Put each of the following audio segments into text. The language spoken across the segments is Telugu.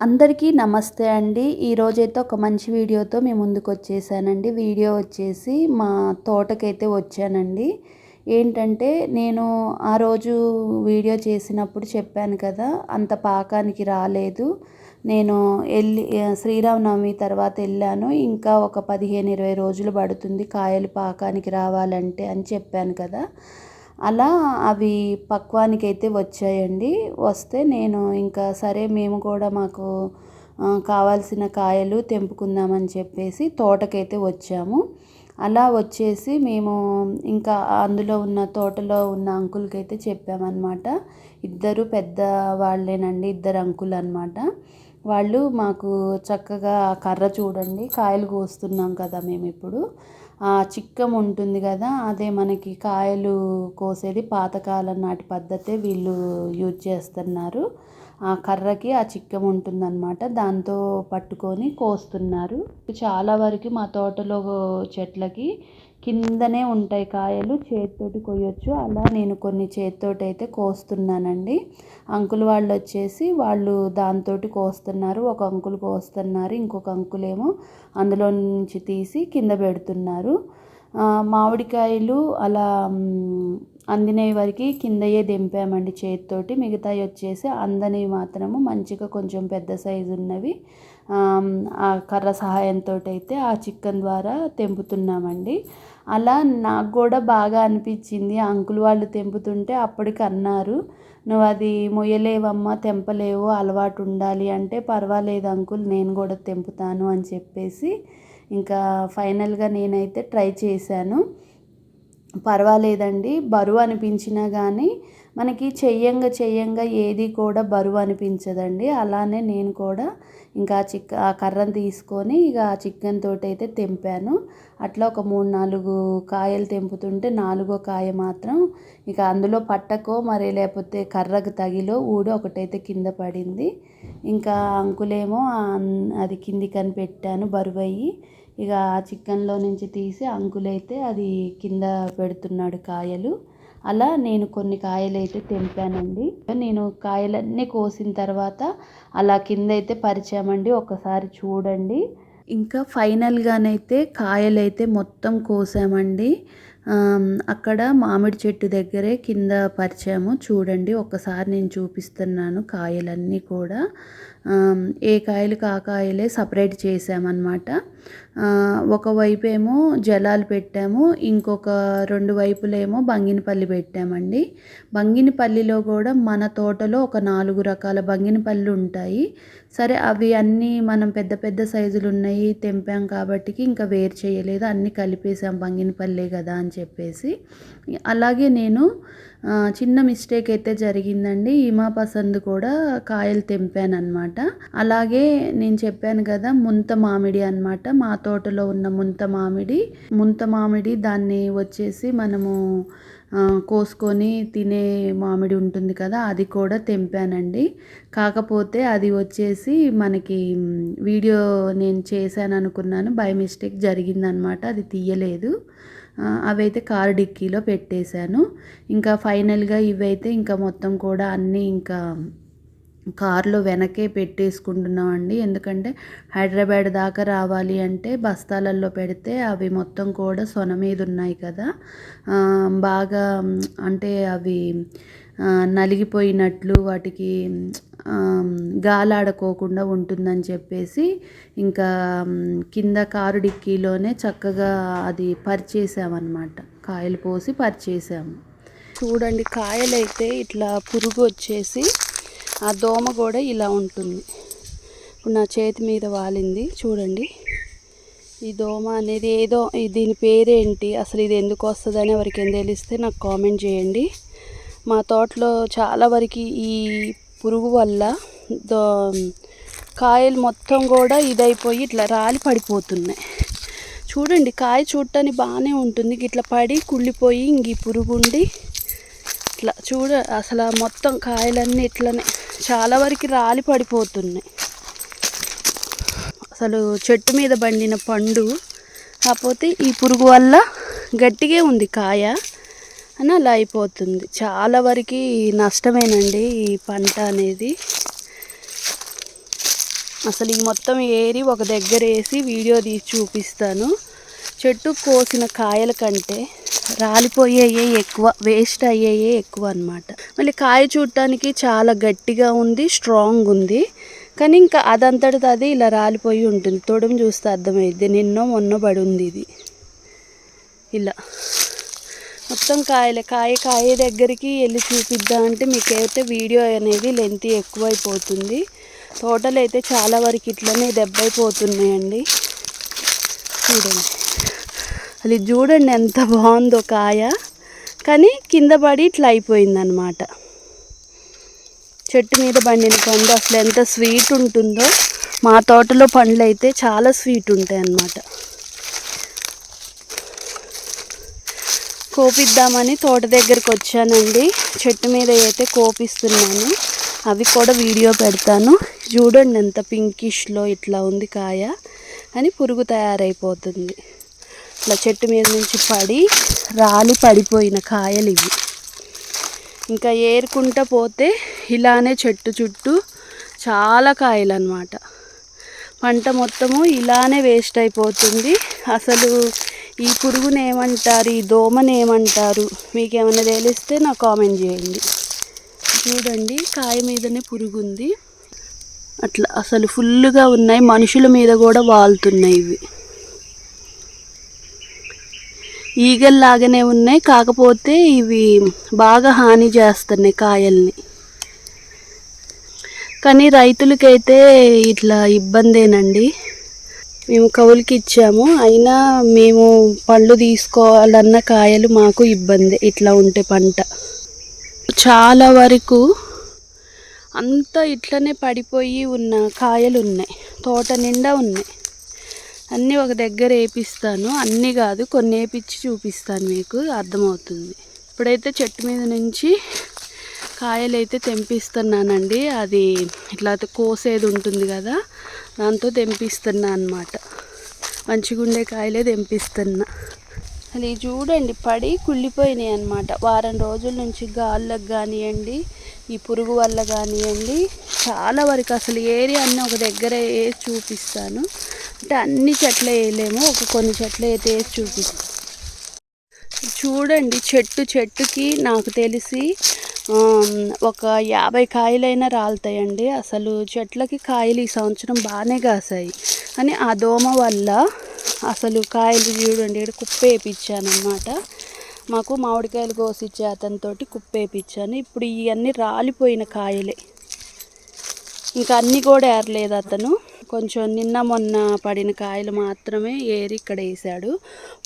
అందరికీ నమస్తే అండి. ఈరోజైతే ఒక మంచి వీడియోతో మేము ముందుకు వచ్చేసానండి. వీడియో వచ్చేసి మా తోటకైతే వచ్చానండి. ఏంటంటే నేను ఆ రోజు వీడియో చేసినప్పుడు చెప్పాను కదా అంత పాకానికి రాలేదు. నేను వెళ్ళి శ్రీరామనవమి తర్వాత వెళ్ళాను. ఇంకా ఒక పదిహేను ఇరవై రోజులు పడుతుంది కాయలు పాకానికి రావాలంటే అని చెప్పాను కదా. అలా అవి పక్వానికి అయితే వచ్చాయండి. వస్తే నేను ఇంకా సరే మేము కూడా మాకు కావాల్సిన కాయలు తెంపుకుందామని చెప్పేసి తోటకైతే వచ్చాము. అలా వచ్చేసి మేము ఇంకా అందులో ఉన్న తోటలో ఉన్న అంకుల్కి అయితే చెప్పామన్నమాట. ఇద్దరు పెద్ద వాళ్ళేనండి ఇద్దరు అంకుల్ అనమాట వాళ్ళు మాకు చక్కగా కర్ర చూడండి కాయలు కోస్తున్నాం కదా మేము ఇప్పుడు చిక్కం ఉంటుంది కదా అదే మనకి కాయలు కోసేది పాతకాలం నాటి పద్ధతే వీళ్ళు యూజ్ చేస్తున్నారు. ఆ కర్రకి ఆ చిక్కం ఉంటుందన్నమాట. దాంతో పట్టుకొని కోస్తున్నారు. చాలా వరకు మా తోటలో చెట్లకి కిందనే ఉంటాయి కాయలు చేతితోటి కొయ్యొచ్చు. అలా నేను కొన్ని చేతితోటి అయితే కోస్తున్నానండి. అంకుల్ వాళ్ళు వచ్చేసి వాళ్ళు దాంతో కోస్తున్నారు. ఒక అంకుల్ కోస్తున్నారు ఇంకొక అంకుల్ ఏమో అందులో నుంచి తీసి కింద పెడుతున్నారు. మామిడికాయలు అలా అందినవి వరకు కిందయే దింపామండి చేతితోటి. మిగతావి వచ్చేసి అందనివి మాత్రము మంచిగా కొంచెం పెద్ద సైజు ఉన్నవి. ఆ కర్ర సహాయంతో అయితే ఆ చికెన్ ద్వారా తెంపుతున్నామండి. అలా నాకు కూడా బాగా అనిపించింది. అంకుల్ వాళ్ళు తెంపుతుంటే అప్పటికి అన్నారు నువ్వు అది మొయ్యలేవమ్మా తెంపలేవు అలవాటు ఉండాలి అంటే పర్వాలేదు అంకుల్ నేను కూడా తెంపుతాను అని చెప్పేసి ఇంకా ఫైనల్గా నేనైతే ట్రై చేశాను. పర్వాలేదండి బరువు అనిపించినా కానీ మనకి చెయ్యంగా చెయ్యంగా ఏది కూడా బరువు అనిపించదండి. అలానే నేను కూడా ఇంకా చిక్ ఆ కర్రను తీసుకొని ఇక ఆ చికెన్ తోటి అయితే తెంపాను. అట్లా ఒక మూడు నాలుగు కాయలు తెంపుతుంటే నాలుగో కాయ మాత్రం ఇక అందులో పట్టకో మరి లేకపోతే కర్రకు తగిలో ఊడి ఒకటైతే కింద పడింది. ఇంకా అంకులేమో అది కిందికని పెట్టాను బరువయ్యి. ఇక ఆ చికెన్లో నుంచి తీసి అంకులైతే అది కింద పెడుతున్నాడు కాయలు. అలా నేను కొన్ని కాయలు అయితే తెంపానండి. నేను కాయలన్నీ కోసిన తర్వాత అలా కింద అయితే పరిచామండి. ఒకసారి చూడండి. ఇంకా ఫైనల్గానైతే కాయలు అయితే మొత్తం కోసామండి. అక్కడ మామిడి చెట్టు దగ్గరే కింద పరిచాము. చూడండి ఒకసారి నేను చూపిస్తున్నాను కాయలన్నీ కూడా. ఏ కాయలు కా కాయలే సపరేట్ చేసామన్నమాట. ఒకవైపు ఏమో జలాలు పెట్టాము ఇంకొక రెండు వైపులేమో బంగినపల్లి పెట్టామండి. బంగినపల్లిలో కూడా మన తోటలో ఒక నాలుగు రకాల బంగినపల్లి ఉంటాయి. సరే అవి అన్నీ మనం పెద్ద పెద్ద సైజులు ఉన్నాయి తెంపాం కాబట్టి ఇంకా వేరు చేయలేదు అన్నీ కలిపేసాం బంగినపల్లే కదా అని చెప్పేసి. అలాగే నేను చిన్న మిస్టేక్ అయితే జరిగిందండి. ఈమా పసంద్ కూడా కాయలు తెంపాను అలాగే నేను చెప్పాను కదా ముంత మామిడి అనమాట మా తోటలో ఉన్న ముంత మామిడి. ముంత మామిడి దాన్ని వచ్చేసి మనము కోసుకొని తినే మామిడి ఉంటుంది కదా అది కూడా తెంపానండి. కాకపోతే అది వచ్చేసి మనకి వీడియో నేను చేశాను అనుకున్నాను బై మిస్టేక్ జరిగిందనమాట అది తీయలేదు. అవైతే కారు డిక్కీలో పెట్టేశాను. ఇంకా ఫైనల్గా ఇవైతే ఇంకా మొత్తం కూడా అన్నీ ఇంకా కారులో వెనకే పెట్టేసుకుంటున్నాం అండి ఎందుకంటే హైదరాబాద్ దాకా రావాలి అంటే బస్తాలల్లో పెడితే అవి మొత్తం కూడా సొన మీద ఉన్నాయి కదా. బాగా అంటే అవి నలిగిపోయినట్లు వాటికి గాలాడుకోకుండా ఉంటుందని చెప్పేసి ఇంకా కింద కారు డిక్కీలోనే చక్కగా అది పరిచేసామన్నమాట. కాయలు పోసి పరిచేసాము. చూడండి కాయలైతే ఇట్లా పురుగు వచ్చేసి ఆ దోమ కూడా ఇలా ఉంటుంది. ఇప్పుడు నా చేతి మీద వాలింది. చూడండి. ఈ దోమ అనేది ఏదో దీని పేరేంటి? అసలు ఇది ఎందుకు వస్తుందని ఎవరికి ఏం తెలిస్తే నాకు కామెంట్ చేయండి. మా తోటలో చాలా వరకు ఈ పురుగు వల్ల దో కాయలు మొత్తం కూడా ఇదైపోయి ఇట్లా రాలి పడిపోతున్నాయి. చూడండి కాయ చూడటానికి బాగానే ఉంటుంది. ఇట్లా పడి కుళ్ళిపోయి ఇంక ఈ పురుగు ఉండి ఇట్లా చూడ అసలు మొత్తం కాయలన్నీ ఇట్లనే చాలా వరకు రాలి పడిపోతున్నాయి. అసలు చెట్టు మీద పండిన పండు కాకపోతే ఈ పురుగు వల్ల గట్టిగా ఉంది కాయ అని అలా అయిపోతుంది. చాలా వరకు నష్టమేనండి ఈ పంట అనేది. అసలు ఈ మొత్తం ఏరి ఒక దగ్గర వేసి వీడియో తీసి చూపిస్తాను. చెట్టు కోసిన కాయల కంటే రాలిపోయేయే ఎక్కువ వేస్ట్ అయ్యేయే ఎక్కువ అనమాట మళ్ళీ కాయ చూడటానికి చాలా గట్టిగా ఉంది స్ట్రాంగ్ ఉంది. కానీ ఇంకా అదంతటిది అది ఇలా రాలిపోయి ఉంటుంది. తొడుము చూస్తే అర్థమైద్ది. నిన్నో మొన్న పడి ఉంది ఇది. ఇలా. మొత్తం కాయలే. కాయ కాయ దగ్గరికి వెళ్ళి చూపిద్దాం అంటే మీకైతే వీడియో అనేది లెంత్ ఎక్కువైపోతుంది. తోటలు అయితే చాలా వరకు ఇట్లనే దెబ్బైపోతున్నాయండి. చూడండి. అది ఇది చూడండి ఎంత బాగుందో కాయ. కానీ కింద పడి ఇట్లా అయిపోయిందనమాట చెట్టు మీద పండిన పండు అసలు ఎంత స్వీట్ ఉంటుందో. మా తోటలో పండ్లు అయితే చాలా స్వీట్ ఉంటాయి అన్నమాట కోపిద్దామని తోట దగ్గరికి వచ్చానండి. చెట్టు మీద అయితే కోపిస్తున్నాను. అవి కూడా వీడియో పెడతాను. చూడండి ఎంత పింకిష్లో ఇట్లా ఉంది కాయ. అని పురుగు తయారైపోతుంది. ఇట్లా చెట్టు మీద నుంచి పడి రాలి పడిపోయిన కాయలు ఇవి. ఇంకా ఏరుకుంటా పోతే ఇలానే చెట్టు చుట్టూ చాలా కాయలు అనమాట పంట మొత్తము ఇలానే వేస్ట్ అయిపోతుంది. అసలు ఈ పురుగుని ఏమంటారు ఈ దోమని ఏమంటారు మీకు ఏమైనా తెలిస్తే నాకు కామెంట్ చేయండి. చూడండి కాయ మీదనే పురుగు ఉంది అట్లా అసలు ఫుల్గా ఉన్నాయి. మనుషుల మీద కూడా వాలుతున్నాయి ఇవి. ఈగల్లాగానే ఉన్నాయి. కాకపోతే ఇవి బాగా హాని చేస్తున్నాయి కాయల్ని. కానీ రైతులకైతే ఇట్లా ఇబ్బందేనండి. మేము కవులకి ఇచ్చాము. అయినా మేము పళ్ళు తీసుకోవాలన్న కాయలు మాకు ఇబ్బంది ఇట్లా ఉంటే పంట. చాలా వరకు అంతా ఇట్లనే పడిపోయి ఉన్న కాయలు ఉన్నాయి తోట నిండా ఉన్నాయి. అన్నీ ఒక దగ్గర వేపిస్తాను. అన్నీ కాదు కొన్ని వేపించి చూపిస్తాను మీకు అర్థమవుతుంది. ఇప్పుడైతే చెట్టు మీద నుంచి కాయలు అయితే తెంపిస్తున్నానండి. అది ఇట్లా కోసేది ఉంటుంది కదా దాంతో తెంపిస్తున్నా అనమాట మంచిగుండే కాయలే తెంపిస్తున్నా. అసలు ఇవి చూడండి పడి కుళ్ళిపోయినాయి అనమాట వారం రోజుల నుంచి గాళ్ళకు కానివ్వండి ఈ పురుగు వల్ల కానివ్వండి చాలా వరకు అసలు ఏరియా అన్నీ ఒక దగ్గర వేసి చూపిస్తాను. అంటే అన్ని చెట్లు వేయలేము ఒక కొన్ని చెట్లు అయితే వేసి చూడండి చెట్టు చెట్టుకి నాకు తెలిసి ఒక యాభై కాయలైనా రాలుతాయండి. అసలు చెట్లకి కాయలు ఈ సంవత్సరం బాగానే కాసాయి. కానీ ఆ దోమ వల్ల అసలు కాయలు చూడండి ఇక్కడ కుప్ప వేయించాను మాకు మామిడికాయలు కోసిచ్చే అతనితో కుప్ప వేయించాను ఇప్పుడు ఇవన్నీ రాలిపోయిన కాయలే. ఇంకా అన్నీ కూడా ఏరలేదు అతను. కొంచెం నిన్న మొన్న పడిన కాయలు మాత్రమే ఏరి ఇక్కడ వేసాడు.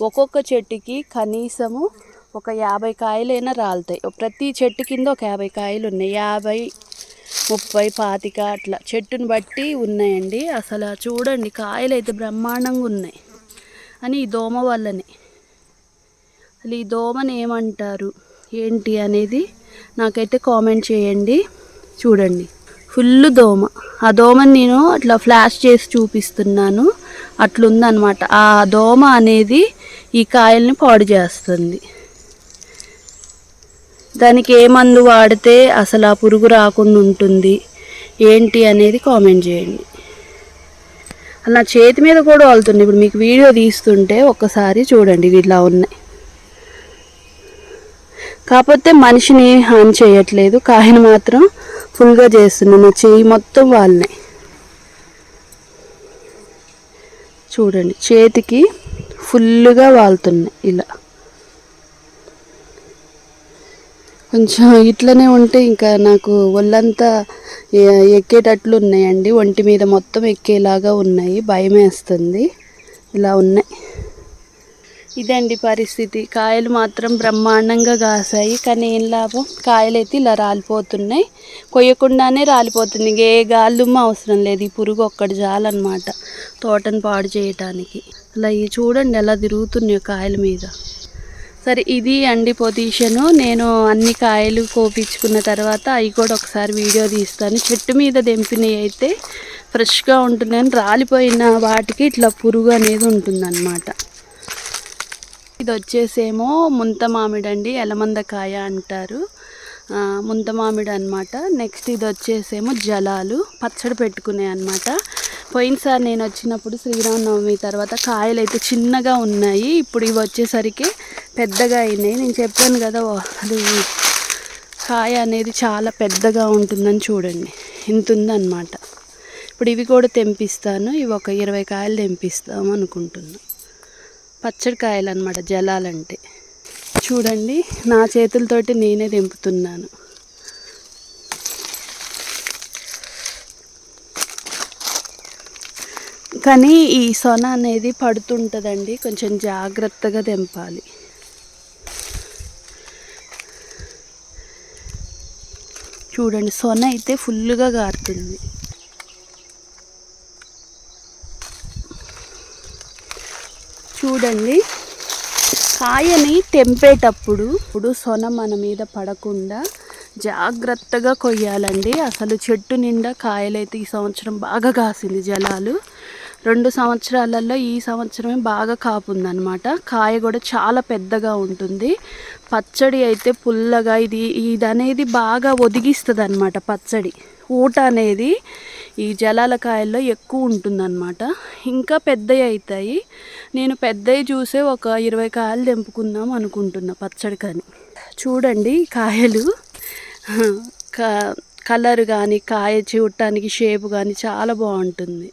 ఒక్కొక్క చెట్టుకి కనీసము ఒక యాభై కాయలైనా రాలుతాయి. ప్రతి చెట్టు కింద ఒక యాభై కాయలు ఉన్నాయి. యాభై ముప్పై పాతిక అట్లా చెట్టుని బట్టి ఉన్నాయండి. అసలు చూడండి కాయలు అయితే బ్రహ్మాండంగా ఉన్నాయి. అని ఈ దోమ వల్లనే. అసలు ఈ దోమని ఏమంటారు? ఏంటి అనేది నాకైతే కామెంట్ చేయండి. చూడండి. ఫుల్ దోమ. ఆ దోమని నేను అట్లా ఫ్లాష్ చేసి చూపిస్తున్నాను. అట్లుందనమాట ఆ దోమ అనేది ఈ కాయల్ని పాడు చేస్తుంది. దానికి ఏ మందు వాడితే అసలు ఆ పురుగు రాకుండా ఉంటుంది? ఏంటి అనేది కామెంట్ చేయండి. అలా చేతి మీద కూడా వాళ్తుంది. ఇప్పుడు మీకు వీడియో తీస్తుంటే ఒక్కసారి చూడండి ఇవి ఇట్లా ఉన్నాయి. కాకపోతే మనిషిని హాని చేయట్లేదు. కాయను మాత్రం ఫుల్గా చేస్తున్నాను నా చెయ్యి మొత్తం వాళ్ళనే. చూడండి చేతికి ఫుల్గా వాళ్తున్నాయి ఇలా. కొంచెం ఇట్లనే ఉంటే ఇంకా నాకు ఒళ్ళంతా ఎక్కేటట్లు ఉన్నాయండి. ఒంటి మీద మొత్తం ఎక్కేలాగా ఉన్నాయి. భయం వేస్తుంది ఇలా ఉన్నాయి. ఇదండి పరిస్థితి. కాయలు మాత్రం బ్రహ్మాండంగా కాసాయి. కానీ ఏం లాభం? కాయలు అయితే ఇలా రాలిపోతున్నాయి. కొయ్యకుండానే రాలిపోతుంది. ఏ గాలుమ్మ అవసరం లేదు. ఈ పురుగు ఒక్కటి చాలన్నమాట తోటను పాడు చేయటానికి. అలా ఇవి చూడండి ఎలా తిరుగుతున్నాయో కాయల మీద. సరే ఇది అండి పొజిషను. నేను అన్ని కాయలు కోపించుకున్న తర్వాత అవి కూడా ఒకసారి వీడియో తీస్తాను. చెట్టు మీద దింపినవి అయితే ఫ్రెష్గా ఉంటున్నాను రాలిపోయిన వాటికి ఇట్లా పురుగు అనేది ఉంటుందన్నమాట. ఇది వచ్చేసేమో ముంత మామిడి అండి ఎలమందకాయ అంటారు. ముంత మామిడి అనమాట నెక్స్ట్ ఇది వచ్చేసేమో జలాలు పచ్చడి పెట్టుకునే అనమాట పోయినసారి నేను వచ్చినప్పుడు శ్రీరామనవమి తర్వాత కాయలు అయితే చిన్నగా ఉన్నాయి. ఇప్పుడు ఇవి వచ్చేసరికి పెద్దగా అయినాయి. నేను చెప్పాను కదా అది కాయ అనేది చాలా పెద్దగా ఉంటుందని చూడండి. ఇంత ఉందన్నమాట ఇప్పుడు ఇవి కూడా తెంపిస్తాను. ఇవి ఒక ఇరవై కాయలు తెంపిస్తాము అనుకుంటున్నాను పచ్చడి కాయలు అనమాట జలాలంటే. చూడండి నా చేతులతోటి నేనే తెంపుతున్నాను. కానీ ఈ సొన అనేది పడుతుంటుందండి కొంచెం జాగ్రత్తగా తెంపాలి. చూడండి సొన అయితే ఫుల్గా గారుతుంది. చూడండి. కాయని తెంపేటప్పుడు ఇప్పుడు సొన మన మీద పడకుండా జాగ్రత్తగా కొయ్యాలండి. అసలు చెట్టు నిండా కాయలైతే ఈ సంవత్సరం బాగా కాసింది జలాలు. రెండు సంవత్సరాలలో ఈ సంవత్సరమే బాగా కాపుందనమాట కాయ కూడా చాలా పెద్దగా ఉంటుంది. పచ్చడి అయితే పుల్లగా ఇది ఇది అనేది బాగా ఒదిగిస్తుంది అనమాట పచ్చడి. ఊట అనేది ఈ జలాల కాయల్లో ఎక్కువ ఉంటుందన్నమాట. ఇంకా పెద్దవి అవుతాయి నేను పెద్దవి చూసే ఒక ఇరవై కాయలు తెంపుకుందాం అనుకుంటున్నా పచ్చడి కానీ చూడండి కాయలు. క కలర్ కానీ కాయ చూడటానికి షేప్ కానీ చాలా బాగుంటుంది.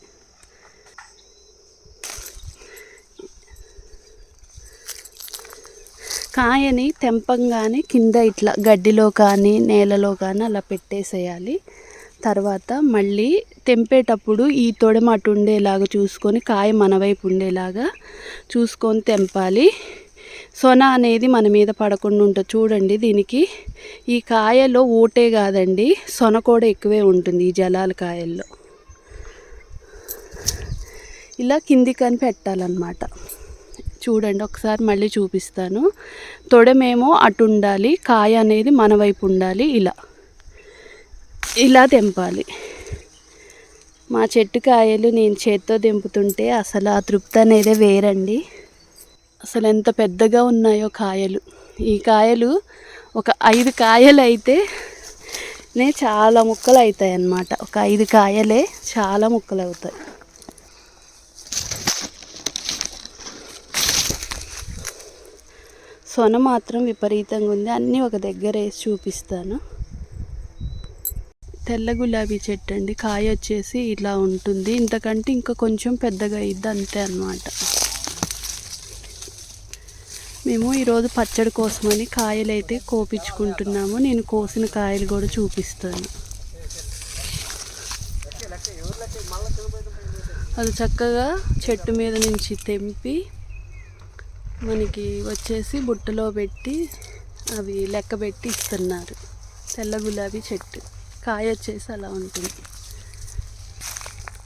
కాయని తెంపంగానే కింద ఇట్లా గడ్డిలో కానీ నేలలో కానీ అలా పెట్టేసేయాలి. తర్వాత మళ్ళీ తెంపేటప్పుడు ఈ తొడమ ఉండేలాగా చూసుకొని కాయ మన వైపు ఉండేలాగా చూసుకొని తెంపాలి. సొన అనేది మన మీద పడకుండా ఉంటుంది చూడండి దీనికి. ఈ కాయలో ఊటే కాదండి సొన కూడా ఎక్కువే ఉంటుంది ఈ జలాల కాయల్లో. ఇలా కిందికని పెట్టాలన్నమాట. చూడండి ఒకసారి మళ్ళీ చూపిస్తాను. తొడమేమో అటు ఉండాలి కాయ అనేది మన వైపు ఉండాలి ఇలా. ఇలా తెంపాలి. మా చెట్టు కాయలు నేను చేత్తో తెంపుతుంటే అసలు ఆ తృప్తి అనేది వేరండి. అసలు ఎంత పెద్దగా ఉన్నాయో కాయలు. ఈ కాయలు ఒక ఐదు కాయలు అయితే నే చాలా ముక్కలు అవుతాయి అన్నమాట ఒక ఐదు కాయలే చాలా ముక్కలు అవుతాయి సొన మాత్రం విపరీతంగా ఉంది అన్నీ ఒక దగ్గర వేసి చూపిస్తాను. తెల్ల గులాబీ చెట్టు అండి. కాయ వచ్చేసి ఇలా ఉంటుంది. ఇంతకంటే ఇంకా కొంచెం పెద్దగా అయ్యిద్ది అంతే అన్నమాట. మేము ఈరోజు పచ్చడి కోసమని కాయలు అయితే కోపించుకుంటున్నాము. నేను కోసిన కాయలు కూడా చూపిస్తాను. అది చక్కగా చెట్టు మీద నుంచి తెంపి మనకి వచ్చేసి బుట్టలో పెట్టి అవి లెక్క పెట్టి ఇస్తున్నారు. తెల్ల గులాబీ చెట్టు. కాయ వచ్చేసి అలా ఉంటుంది.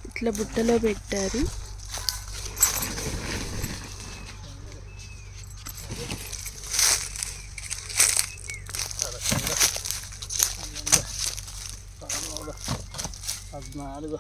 ఇట్లా బుట్టలో పెట్టారు. పద్నాలుగు